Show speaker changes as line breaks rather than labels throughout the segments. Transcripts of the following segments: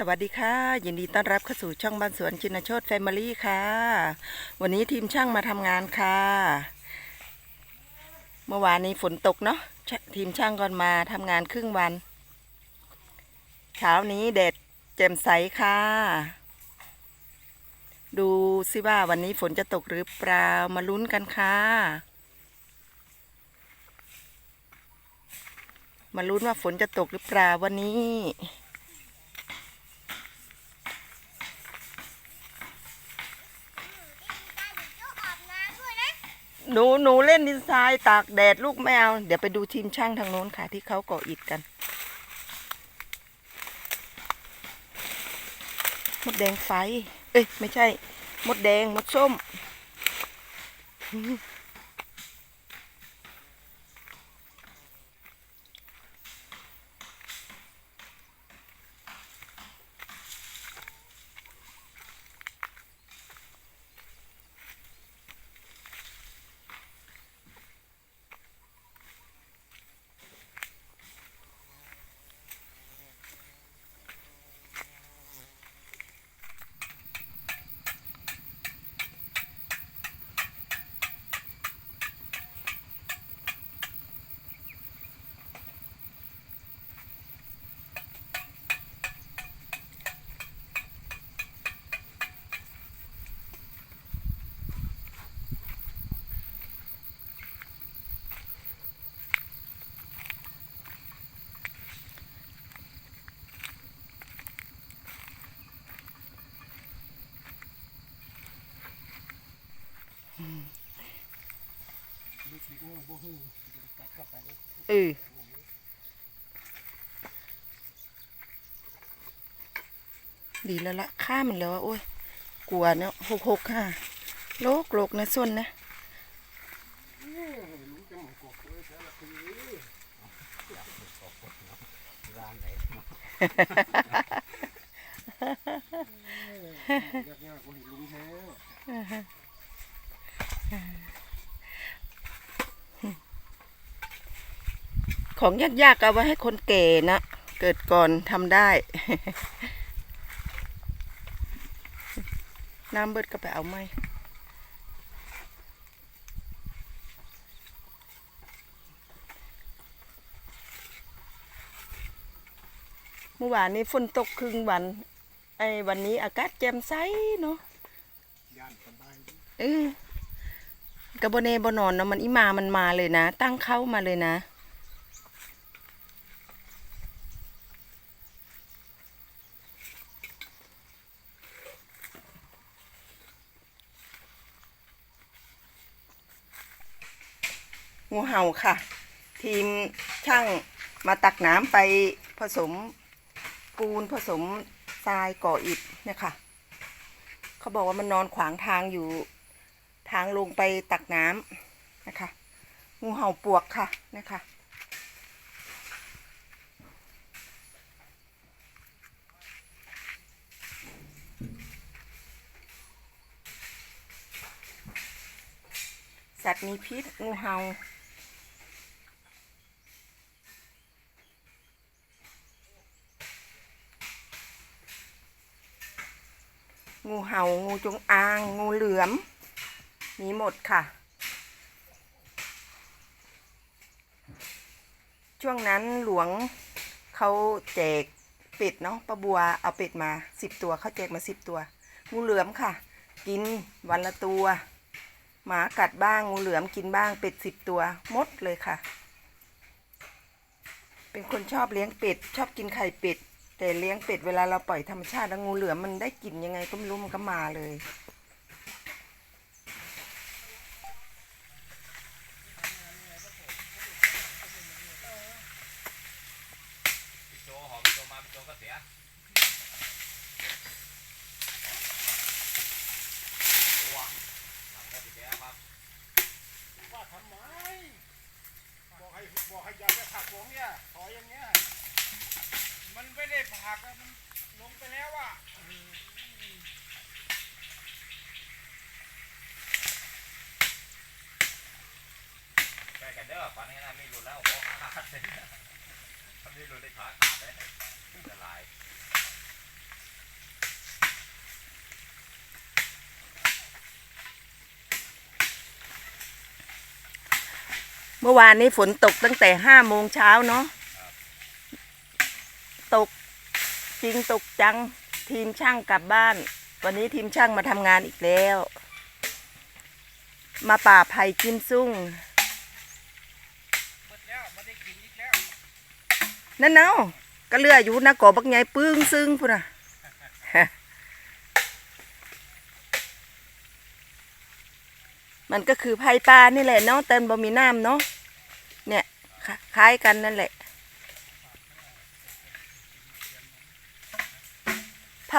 สวัสดีค่ะ ยินดีต้อนรับเข้าสู่ช่องบ้านสวนชินโชตแฟมิลี่ค่ะ วันนี้ทีมช่างมาทำงานค่ะ เมื่อวานนี้ฝนตกเนาะทีมช่างก่อนมาทำงานครึ่งวัน เช้านี้แดดแจ่มใสค่ะ ดูสิว่าวันนี้ฝนจะตกหรือเปล่ามาลุ้นกันค่ะ มาลุ้นว่าฝนจะตกหรือเปล่าวันนี้ หนูหนูเล่นดินทรายตากแดดลูกแมวเดี๋ยวไปดูทีมช่างทางโน้นค่ะ ที่เขาก่ออิฐกันมดแดงไฟ เอ้ย ไม่ใช่ มดแดง มดส้ม เออดีแล้วละฆ่ามันแล้วโอ้ยกลัวเนาะหกหกค่ะโลกโลกนะส่วนนะ ของยากๆเอาไว้ให้คนแก่นะ เกิดก่อนทำได้ น้ำเบิดก็ไปเอาไหมเมื่อวานนี้ฝนตกครึ่งวัน ไอ้วันนี้อากาศแจ่มใสเนาะเออกระโบเนบนอนเนาะมันอีมามันมาเลยนะ ตั้งเข้ามาเลยนะาค่ะ ทีมช่างมาตักน้ำไปผสมปูนผสมทรายก่ออิฐเนี่ยค่ะ เขาบอกว่ามันนอนขวางทางอยู่ทางลงไปตักน้ำนะคะ งูเห่าปวกค่ะนะคะสัตว์มีพิษงูเห่า งูเห่า งูจงอาง งูเหลือม มีหมดค่ะ ช่วงนั้นหลวงเขาแจกเป็ดเนาะป้าบัวเอาเป็ดมาสิบตัวเขาแจกมาสิบตัว งูเหลือมค่ะ กินวันละตัว หมากัดบ้างงูเหลือมกินบ้างเป็ดสิบตัวหมดเลยค่ะ เป็นคนชอบเลี้ยงเป็ด ชอบกินไข่เป็ด แต่เลี้ยงเป็ดเวลาเราปล่อยธรรมชาติแล้วงูเหลือมมันได้กลิ่นยังไงก็ไม่รู้มันก็มาเลยั
กล
มันลงไปแล้วอะ
แกกันเด้อปานนี้นะม่รุดแล้วโอ้ขาดเลยถ้ามีหลุดได้ขาขาดได้จะลายเมื่
อวานนี้ฝนตกตั้งแต่ห้าโมงเช้าเนาะตก ริงตกจังทีมช่างกลับบ้าน วันนี้ทีมช่างมาทำงานอีกแล้ว มาป่าไผ่กิมซุ่ง
นั่
นเนาะก็เลืออยู่นะกอบักใหญ่ปึ้งซึ่งพุ่นน่ะมันก็คือไผ่ปลานี่แหละเนาะแต่บ่มีน้ำเนาะเนี่ยคล้ายกันนั่นแหละ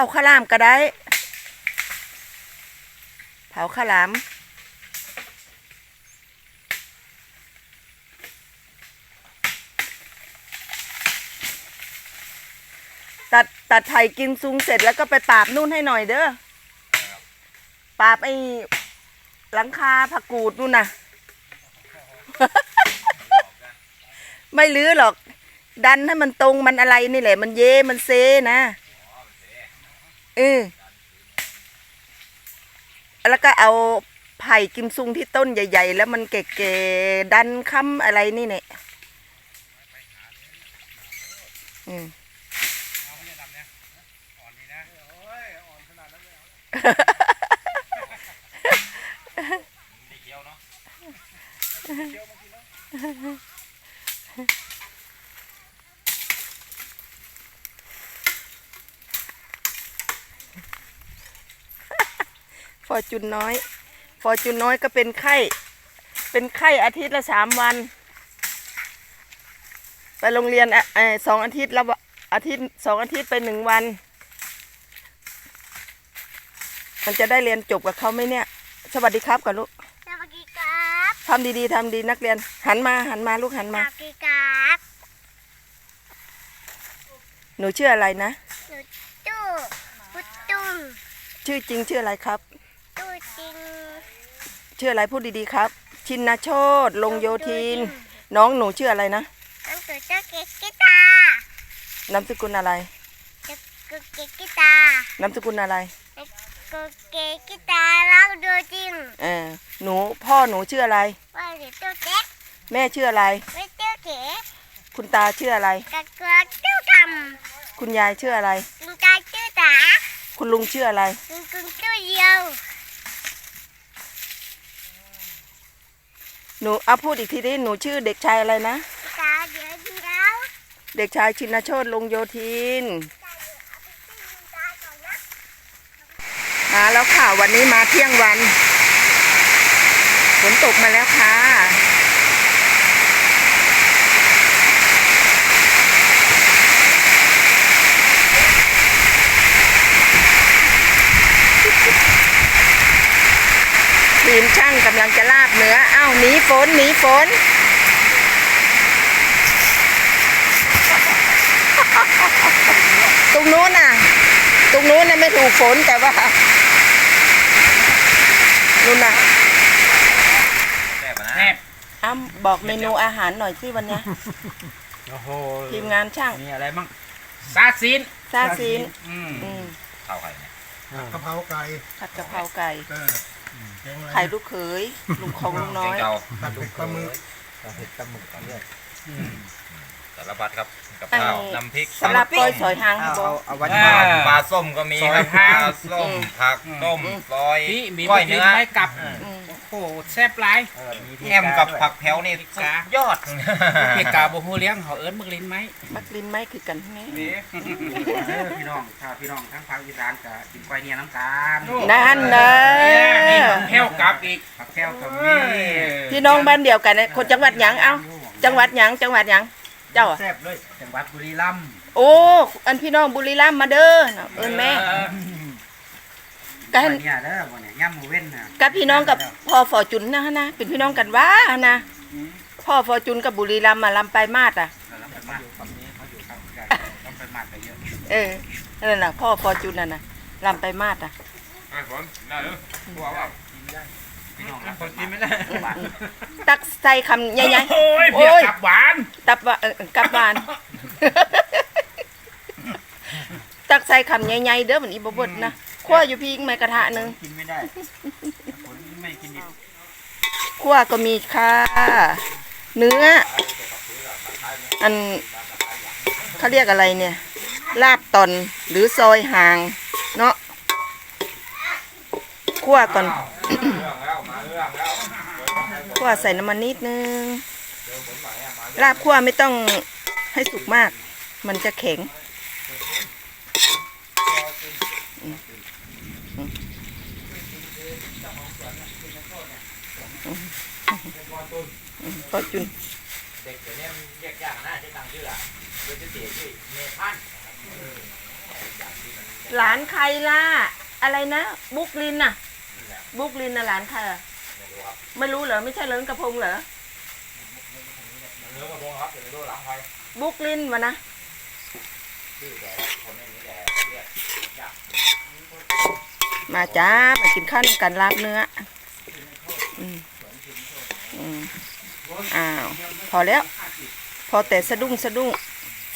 ผาข้าวหลามก็ได้ เผาข้าวหลามตัดตัดไผ่กินซุงเสร็จแล้วก็ไปปราบนู่นให้หน่อยเด้อปราบไอ้หลังคาผักกูดนู่นน่ะ ไม่ลื้อหรอก ดันให้มันตรงมันอะไรนี่แหละ มันเย่มันเซนะ เออ แล้วก็เอาไผ่กิมซุงที่ต้นใหญ่ ๆ แล้วมันเก๋ๆดันค้ำอะไรนี่เนี่ยอืม
เคี้
ยวเนาะ
เคี้ยวมากินแล้ว
ฟ อร์จุนน้อยฟอร์จุนน้อยก็เป็นไข้ เป็นไข้อาทิตย์ละสามวัน ไปโรงเรียนอะเอ่อสองอาทิตย์ละวะอาทิตย์สองอาทิตย์ไปหนึ่งวัน มันจะได้เรียนจบกับเขาไหมเนี่ย สวัสดีครับก่อนลูก
สวัสดีครับ
ทำดีๆทำดีนักเรียน หันมาหันมาลูกหัน
ส
มา
วัสดีครับ
หนูชื่ออะไรนะ
หนูตู้พุดตุ้ม
ชื่อจริงชื่ออะไรครับ
ตู้จริง
ชื่ออะไรพูดดีๆครับ ชินนาโชตลงโยธิน น้องหนูชื่ออะไรนะ
น้ำตัวเจ้าเก๊กกีตาร์
นามสกุลอะไร
เจ้าเก๊กกีตาร์
นามสกุลอะไร
กูเก๊กกีตาร์รักดูจริง
เออหนูพ่อหนูชื่ออะไร
ว่าเดี๋ยวตู้เก๊ก
แม่ชื่ออะไร
ไม่ตู้เก๋
คุณตาชื่ออะไร
กะเกลือตู้ท
คุณยายชื่ออะไรำ
กินตาตู้ตา
คุณลุงชื่ออะไร
กินกินตู้เดียว
หนูเอาพูดอีกทีดิหนูชื่อเด็กชายอะไรนะ
ตาเดี๋ยวเดียว
เด็กชายชินโชตลงโยธิน
ตาก่อนนะ
มาแล้วค่ะ วันนี้มาเที่ยงวันฝนตกมาแล้วค่ะ ทีมช่างกำลังจะลา บเนื้ออ้าวหนีฝนหนีฝนตรงนู้นน่ะ ตรงนู้นน่ะไม่ถูกฝนแต่ว่านู่นน่ะ
แซ่บอะนะ
แซ่บ
อ้ำบอกเมนูอาหารหน่อยสิวันเนี้ย
โอ้โห
ทีมงานช่าง
มีอะไรบ้างซาซิน
ซาซีน
อืม
อืม
ข้าวไข่เนี่ย
กะเพราไก่
ผัดกะเพราไก่
เออแกงอะ ไร
ไข่ลูกเขยลุงของลุงน้อย
เก่งเก่า
ผัดเผ็ดปลาหมึก
สารพัดครับ กับข้าว
ไอ้
น้ำพริก
สำหรับก้อยสอยหางครับบ
เอา
อก
เอาไว้
ปลาปลาส้มก็มีครับ
ซอย
ป
ทาง
ลาส้มผักต้มซอย
พี่มี
ก้อย
กิน
เนื้อ
ไม่กลับ
อืม
โอ้โหแซ่บหลาย
เออมีที่
แอมกับผักแผ่วนี่สุดยอด
เพียกาบ่ฮู้เลี้ยงเขาเอิ้นมึกลิ้นไหม
มักลิ้นไหมคือกันแน่
นี่เออพี่น้องถ้าพี่น้องทั้งภาคอีสานก็กินไก่เนี่ยน้ำตาล
นั่นเนอ
มีของแพ้วกลับอีก
ผักแก้วกับมี
พี่น้องบ้านเดียวกันนะคนจังหวัดหยังเอ้าจังหวัดหยังจังหวัดหยังเจ้าอะ
แซ่บเลยจังหวัดบุรีรัมย์
โอ้อันพี่น้องบุรีรัมย์มาเด้อน่ะเอิ้นแม่
เออ
กั
ไก่
น
เนี่ยเด้อวันนี้ย่ำหมูเว้นน่ะ
กับพี่น้องกับพ่อฟอจุนนะนะเป็นพี่น้องกันว่านะพ่อฟอจุนกับบุรีรัมย์มาลำไปมาดอะ
เราลำไปมากฝั่งนี้เขาอยู่ข้างกันลำไปมากไปเยอะ
เออนั่นน่ะพ่อฟอจุนน่ะนะลำไปมาดอะ
พี่น้องรับคนกินไม่ได้
ตักใส่คำใหญ่
โอ้ยเพียกลับหวาน
ๆตับว่าเออกลับบ้าน ตักใส่คำใหญ่ๆเด้อมันอีบ่เบดนะคั่วอยู่พี่อีกไม้กระทะหนึง
กินไม่ได้คนไม่กินดิบ
คั่วก็มีค่ะ เนื้อ อันเขาเรียกอะไรเนี่ย ลาบตอนหรือซอยห่าง เนาะคั่วก่อน
เรื่องแล้วมาเรื่องแล้ว
คั่วใส่น้ำมันนิดนึงลาบคั่วไม่ต้องให้สุกมาก มันจะแข็ง พอจุน
เด็กเดี๋ยวนี้มันแยกยากนะจะตั้งชื่ออะเดี๋ยวจะเสียชื่อเมทัน
หลานใครล่ะ อะไรนะ บุกลินน่ะ บุกลินน่ะหลานใครอะ ไม่รู้เหรอไม่ใช่เหลินกระพงเหรอ
เนื้อกระพงครับเดี๋ยวไปดูหลังไฟ
บุกลินวะนะ
ชื่อแต่คนไม่มีแต่เรียกยาก
มาจ้ามากินข้าวน้ำกันลาบเนื้ออืมอืมอ้าว พอแล้ว พอแต่สะดุ้งสะดุ้ง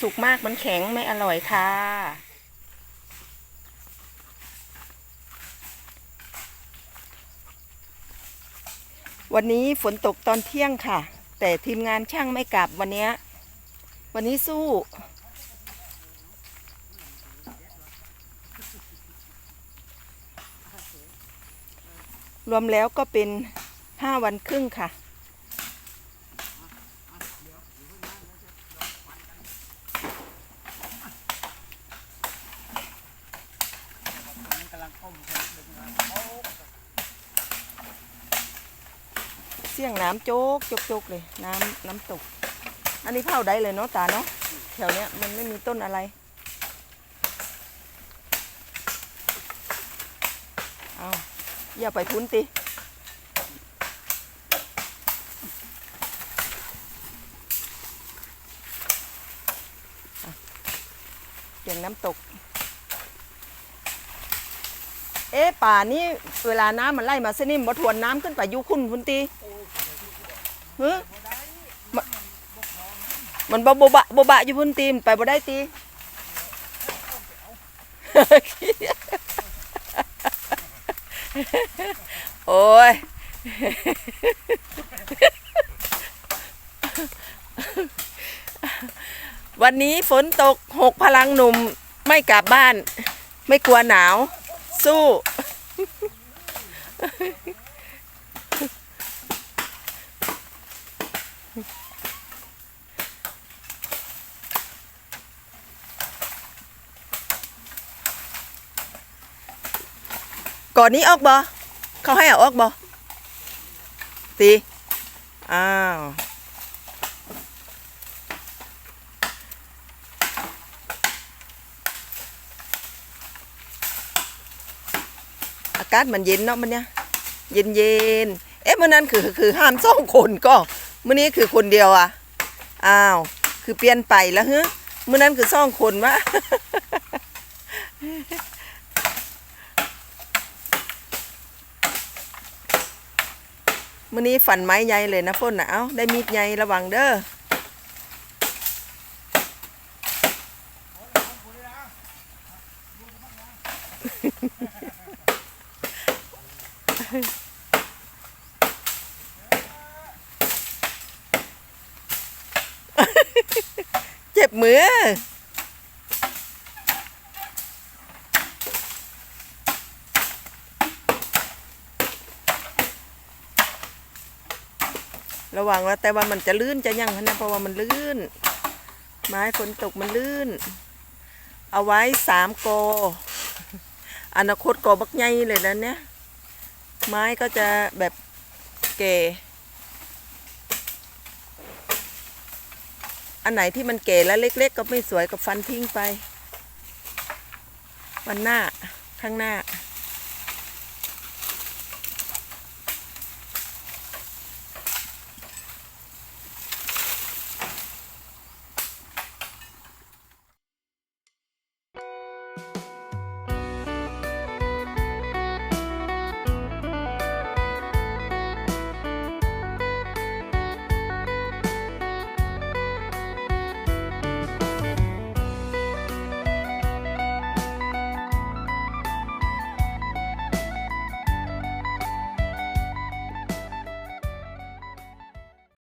สุกมากมันแข็งไม่อร่อยค่ะ วันนี้ฝนตกตอนเที่ยงค่ะ แต่ทีมงานช่างไม่กลับวันนี้ วันนี้สู้ รวมแล้วก็เป็นห้าวันครึ่งค่ะ เสี่ยงน้ำโจ๊กโจกโจกเลยน้ำน้ำตก อันนี้เผาได้เลยเนาะตาเนาะแถวเนี้ยมันไม่มีต้นอะไร เอาอย่าไปพุ้นติอะเสียงน้ำตก เอ๊ะ ป่านี้เวลาน้ำมันไล่มาเส้นนี่บ่ทวนน้ำขึ้นไปอยุคุณพุนตีเฮ้มันมันบ่บะบบะอยู่พุนตีมนไปบ่ได้ตีโอ้ยวันนี้ฝนตกหกพลังหนุ่มไม่กลับบ้าน ไม่กลัวหนาว สู้ ก่อนนี้ออกบอเขาให้เอาออกบอตีอ้าว อากาศมันเย็นเนาะมันเนี่ยเย็นเย็นเอ๊ะมื่อนั้นคือคือห้ามสองคนก็มื่อนี้คือคนเดียวอะอ้าวคือเปลี่ยนไปแล้วเฮ้มื่อนั้นคือสองคนวะมื่อนี้ฝันไม้ใหญ่เลยนะพ่นนะเอ้าได้มีดใหญ่ระวังเด้อ เจ็บมือระวังว่าแต่ว่ามันจะลื่นจะยังนะเพราะว่ามันลื่น ไม้ฝนตกมันลื่น เอาไว้สามโกออนาคตโกอบักใหญ่เลยนะเนี่ย ไม้ก็จะแบบเก่อันไหนที่มันเก๋แล้วเล็ก ๆ ก็ไม่สวยก็ฟันทิ้งไป วันหน้าข้างหน้า